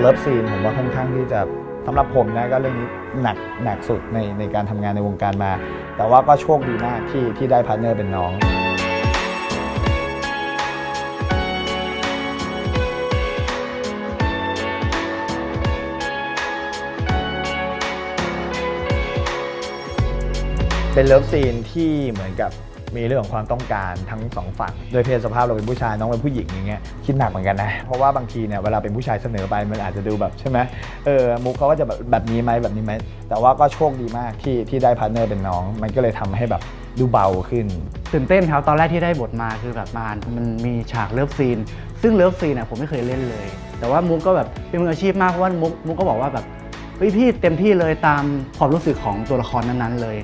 เลิฟซีนผมว่าค่อนข้างที่จะสำหรับผมนะก็เรื่องนี้หนักหนักสุดในในการทำงานในวงการมา แต่ว่าก็โชคดีมากที่ที่ได้พาร์ทเนอร์เป็นน้อง เป็นเลิฟซีนที่เหมือนกับ มีเรื่องของความต้องการทั้งสองฝั่ง โดยเพศสภาพเราเป็นผู้ชายน้องเป็นผู้หญิงอย่างเงี้ยคิดหนักเหมือนกันนะ เพราะว่าบางทีเนี่ยเวลาเป็นผู้ชายเสนอไปมันอาจจะดูแบบใช่ไหมเออมุกเขาก็จะแบบแบบนี้ไหมแบบนี้ไหมแต่ว่าก็โชคดีมากที่ที่ได้พาร์ทเนอร์เป็นน้อง มันก็เลยทำให้แบบดูเบาขึ้น ตื่นเต้นครับตอนแรกที่ได้บทมาคือแบบมาอ่านมันมีฉากเลิฟซีน ซึ่งเลิฟซีนอะผมไม่เคยเล่นเลย แต่ว่ามุกก็แบบเป็นมืออาชีพมากเพราะว่ามุกมุกก็บอกว่าแบบเฮ้ยพี่เต็มที่เลยตามความรู้สึกของตัวละครนั้นๆเลย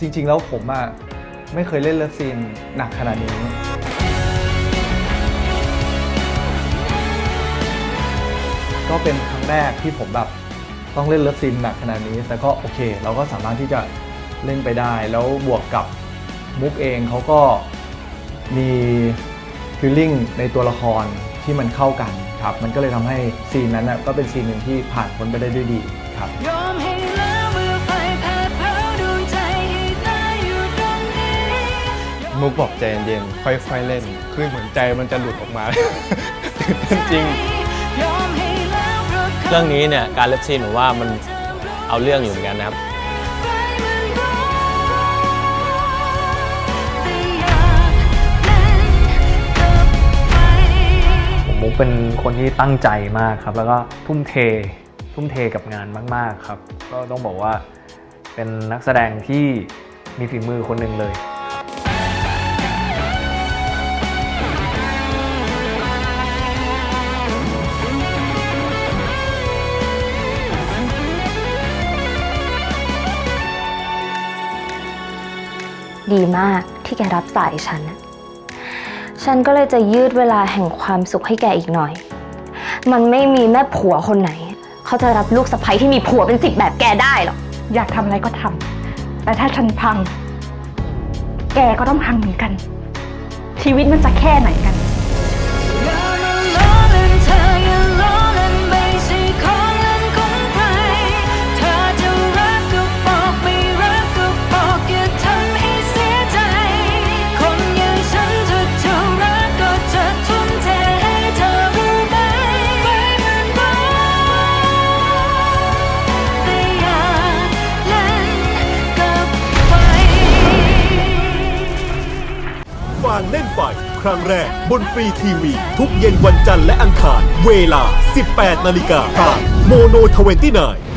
จริง ๆ แล้วผมอะ ไม่เคยเล่นเลิฟซีนหนักขนาดนี้ ก็เป็นครั้งแรกที่ผมแบบต้องเล่นเลิฟซีนหนักขนาดนี้ แต่ก็โอเค เราก็สามารถที่จะเล่นไปได้ แล้วบวกกับมุกเองเขาก็มีฟีลลิ่งในตัวละครที่มันเข้ากันครับ มันก็เลยทำให้ซีนนั้นนะก็เป็นซีนหนึ่งที่ผ่านพ้นไปได้ด้วยดีครับ มุกบอกใจเย็นๆค่อยๆเล่น คือเหมือนใจมันจะหลุดออกมา ตื่นเต้นจริงยอมให้แล้วเพราะเขาเรื่องนี้เนี่ยการเล็บซีนผมว่ามันเอาเรื่องอยู่เหมือนกันนะครับไฟมันร้อนแต่อยากเล่นกับไฟผมมุกเป็นคนที่ตั้งใจมากครับ แล้วก็ทุ่มเท ทุ่มเทกับงานมาก ๆ ครับ ก็ต้องบอกว่าเป็นนักแสดงที่มีฝีมือคนหนึ่งเลย ดีมากที่แกรับสายฉัน ฉันก็เลยจะยืดเวลาแห่งความสุขให้แกอีกหน่อย มันไม่มีแม่ผัวคนไหน เขาจะรับลูกสะใภ้ที่มีผัวเป็นสิบแบบแกได้หรอก อยากทำอะไรก็ทำ แต่ถ้าฉันพัง แกก็ต้องพังเหมือนกัน ชีวิตมันจะแค่ไหนกันางเล่นไฟครั้งแรกบนฟรีทีวี ทุกเย็นวันจันทร์และอังคาร เวลา 18 นาฬิกาทางโมโน29